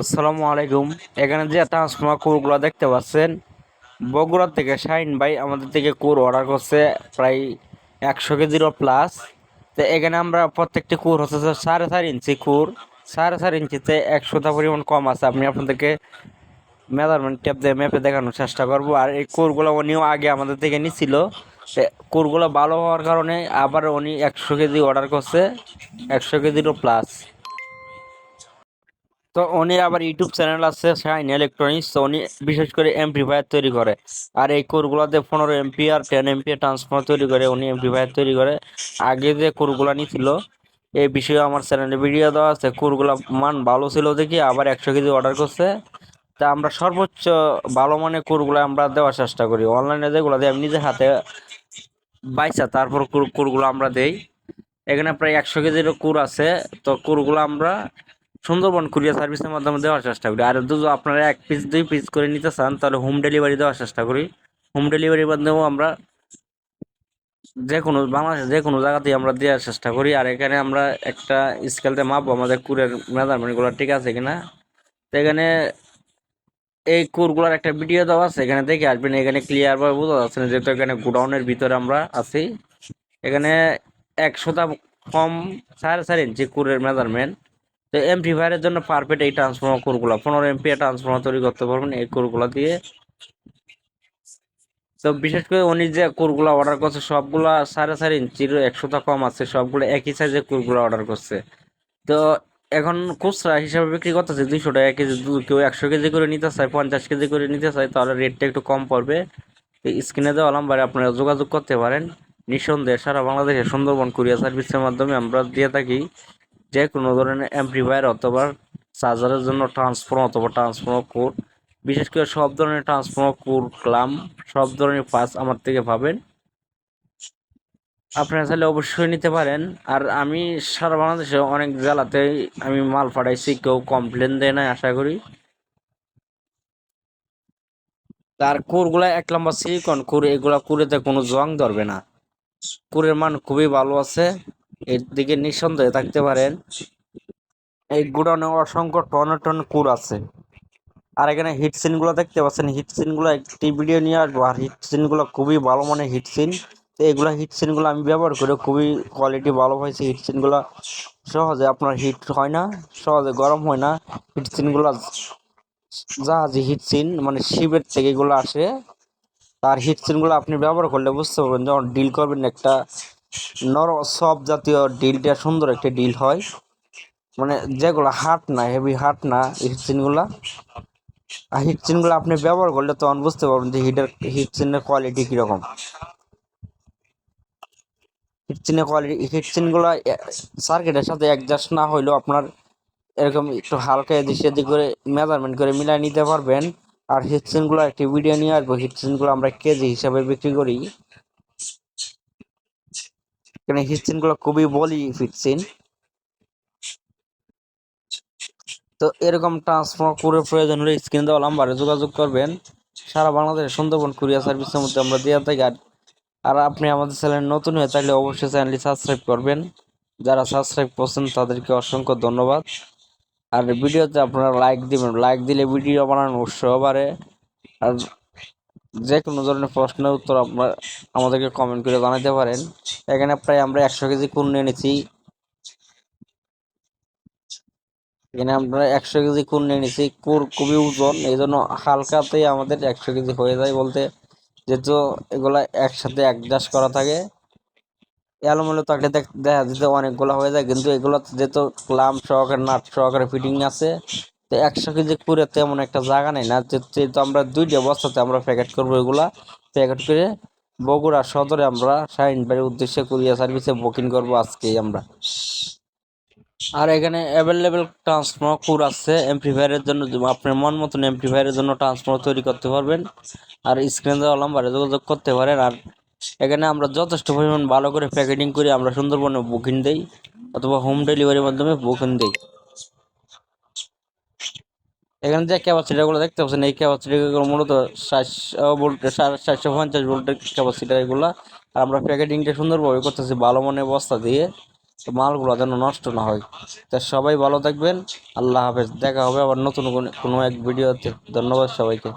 আসসালামু আলাইকুম। এখানে যে ট্রান্সফর্মার কোরগুলো দেখতে পাচ্ছেন, বগুড়া থেকে শাইন ভাই আমাদের থেকে কোর অর্ডার করছে প্রায় একশো কেজিরও প্লাস তো এখানে আমরা প্রত্যেকটি কোর হচ্ছে সাড়ে চার ইঞ্চি কোর। সাড়ে চার ইঞ্চিতে একশোটা পরিমাণ কম আছে। আপনি আপনাদেরকে মেজারমেন্ট ট্যাপ দিয়ে মেপে দেখানোর চেষ্টা করব। আর এই কোরগুলো উনিও আগে আমাদের থেকে নিছিল। কোরগুলো ভালো হওয়ার কারণে আবার উনি একশো কেজি অর্ডার করছে, একশো কেজিরও প্লাস তো উনি আবার ইউটিউব চ্যানেল আছে শাইন ইলেকট্রনিক্স তো উনি বিশেষ করে এমপ্লিফায়ার তৈরি করে। আর এই কোরগুলোতে পনেরো এমপি আর টেন এমপি ট্রান্সফর্মার তৈরি করে, উনি এমপ্লিফায়ার তৈরি করে। আগে যে কোরগুলো নিছিল এই বিষয়ে আমার চ্যানেলে ভিডিও দেওয়া আছে, কোরগুলো মান ভালো ছিল দেখি, আবার একশো কেজি অর্ডার করছে। তা আমরা সর্বোচ্চ ভালো মানের কোরগুলো আমরা দেওয়ার চেষ্টা করি। অনলাইনে যেগুলো দিই, আমি নিজে হাতে বাইসা তারপর কুর- কুরগুলো আমরা দেই। এখানে প্রায় একশো কেজির কুর আছে, তো কুরগুলো আমরা সুন্দরবন কুরিয়ার সার্ভিসের মাধ্যমে দেওয়ার চেষ্টা করি। আর যদি আপনারা এক পিস দুই পিস করে নিতে চান, তাহলে হোম ডেলিভারি দেওয়ার চেষ্টা করি। হোম ডেলিভারির মাধ্যমেও আমরা যে কোনো বাংলাদেশের যে কোনো জায়গাতেই আমরা দেওয়ার চেষ্টা করি। আর এখানে আমরা একটা স্কেলতে মাপবো, আমাদের কুরের মেজারমেন্টগুলো ঠিক আছে কিনা। তো এখানে এই কুরগুলোর একটা ভিডিও দেওয়া আছে, এখানে দেখে আসবেন। এখানে ক্লিয়ার ভাবে বোঝা যাচ্ছে না, যেহেতু এখানে গোডাউনের ভিতরে আমরা আছি। এখানে একশোটা কম সাড়ে চার ইঞ্চি কুরের মেজারমেন্ট তো এমপ্লিফায়ারের জন্য পারফেক্ট এই ট্রান্সফর্মার কোরগুলো পনেরো এমপি ট্রান্সফর্মার তৈরি করতে পারবেন এই কোরগুলো দিয়ে। তো বিশেষ করে উনি যে কোরগুলো অর্ডার করছে, সবগুলা সাড়ে চার ইঞ্চির একশোটা কম আছে, সবগুলো একই সাইজের কোরগুলো অর্ডার করছে। তো এখন খুচরা হিসাবে বিক্রি করতেছে দুইশো টাকা কেজি কেউ একশো কেজি করে নিতে চায়, পঞ্চাশ কেজি করে নিতে চায়, তাহলে রেটটা একটু কম পড়বে। স্ক্রিনে দেওয়া নাম্বারে আপনারা যোগাযোগ করতে পারেন। নিঃসন্দেহে সারা বাংলাদেশে সুন্দরবন কুরিয়ার সার্ভিসের মাধ্যমে আমরা দিয়ে থাকি। যে কোনো ধরনের অ্যাম্প্লিফায়ার অথবা চার্জারের জন্য ট্রান্সফর্ম অথবা ট্রান্সফর্মার কোড বিশেষ করে সব ধরনের ট্রান্সফর্মার কোড ক্লাম সব ধরনের পাস আমার থেকে পাবেন। আপনারা চাইলে অবশ্যই নিতে পারেন। আর আমি সারা বাংলাদেশে অনেক জেলাতে আমি মাল পাঠাইছি, কেউ কমপ্লেন দেয় না আশা করি। তার কুরগুলা এক লম্বা সিলিকন কুর এগুলা কুরেতে কোনো জং ধরবে না। কুরের মান খুবই ভালো আছে। এর দিকে নিঃসন্দেহে থাকতে পারেন। এই গুডাউনে অসংখ্য টন টন কুর আছে। আর এখানে হিট সিনগুলো দেখতে পাচ্ছেন। হিট সিনগুলো একটি ভিডিও নিয়ে আসব। আর হিট সিনগুলো খুবই ভালো মানের হিট সিন তো এগুলো হিট সিনগুলো আমি ব্যবহার করে খুবই কোয়ালিটি ভালো হয়েছে হিট সিনগুলো সহজে আপনার হিট হয় না, সহজে গরম হয় না। হিট সিনগুলো জাহাজে হিট সিন মানে শিবের থেকে এগুলো আসে। তার হিট সিনগুলো আপনি ব্যবহার করলে বুঝতে পারবেন, যখন ডিল করবেন একটা নর সব জাতীয় ডিলটা সুন্দর একটা ডিল হয়। মানে যেগুলো হাট না হেভি হাট না হিট সিনগুলা। আর হিট সিনগুলো আপনি ব্যবহার করলে তখন বুঝতে পারবেন যে হিটের হিট সিনের কোয়ালিটি কীরকম। হিট সিনের কোয়ালিটি হিট সিনগুলো সার্কিটের সাথে অ্যাডজাস্ট না হইলেও আপনার এরকম একটু হালকা এদিক সেদিক করে মেজারমেন্ট করে মিলাই নিতে পারবেন। আর হিট সিনগুলো একটি ভিডিও নিয়ে আসব। হিট সিনগুলো আমরা কেজি হিসাবে বিক্রি করি। সিনগুলো খুবই বলি ফিট ফিটসিন তো এরকম ট্রান্সফার করে প্রয়োজন হলে স্ক্রিন দেওয়া নাম্বারে যোগাযোগ করবেন। সারা বাংলাদেশে সুন্দরবন কুরিয়ার সার্ভিসের মধ্যে আমরা দিয়ে থাকি। আর আর আপনি আমাদের চ্যানেল নতুন হয়ে থাকলে অবশ্যই চ্যানেলটি সাবস্ক্রাইব করবেন। যারা সাবস্ক্রাইব করছেন তাদেরকে অসংখ্য ধন্যবাদ। আর ভিডিওতে আপনারা লাইক দিবেন। লাইক দিলে ভিডিও বানানোর উৎসাহ বাড়ে। আর যে কোনো ধরনের প্রশ্নের উত্তর আপনার আমাদেরকে কমেন্ট করে জানাতে পারেন। এখানে প্রায় আমরা একশো কেজি কুন নিয়ে নিয়েছি এখানে আমরা একশো কেজি কুর নিয়ে নিছি। কুর খুবই ওজন এই জন্য হালকাতেই আমাদের একশো কেজি হয়ে যায় বলতে। যেহেতু এগুলা একসাথে অ্যাডজাস্ট করা থাকে। এলোমেলো দেখ- দেখা যেতে অনেকগুলো হয়ে যায়। কিন্তু এগুলো যেহেতু ক্লাম সহকারে, নাট সহকারে ফিটিং আছে তো একশো কেজি কুরে তেমন একটা জায়গা নেই না। যেহেতু আমরা দুইটা বস্তাতে আমরা প্যাকেট করব এগুলা প্যাকেট করে বগুড়া সদরে আমরা শাহিন বাড়ির উদ্দেশ্যে কুরিয়ার সার্ভিসে বুকিং করব আজকেই আমরা। আর এখানে অ্যাভেলেবেল ট্রান্সফর্মার কুর আছে এমপ্লিফায়ারের জন্য যে আপনার মন মতন এমপ্লিফায়ারের জন্য ট্রান্সফর্মার তৈরি করতে পারবেন। আর স্ক্রিন দেওয়া নাম্বারে যোগাযোগ করতে পারেন। আর এখানে আমরা যথেষ্ট পরিমাণ ভালো করে প্যাকেটিং করে আমরা সুন্দরবনে বুকিং দেই, অথবা হোম ডেলিভারির মাধ্যমে বুকিং দেই। এখানে যে ক্যাপাসিটারগুলো দেখতে পাচ্ছেন, এই ক্যাপাসিটারগুলো মূলত সাতশো সাতশো পঞ্চাশ ভোল্টের ক্যাপাসিটার এগুলো। আর আমরা প্যাকেটিংটা সুন্দরভাবে করতেছি, ভালো মনে বস্তা দিয়ে, তো মালগুলো যেন নষ্ট না হয়। তা সবাই ভালো থাকবেন, আল্লাহ হাফেজ। দেখা হবে আবার নতুন কোনো এক ভিডিওতে ধন্যবাদ সবাইকে।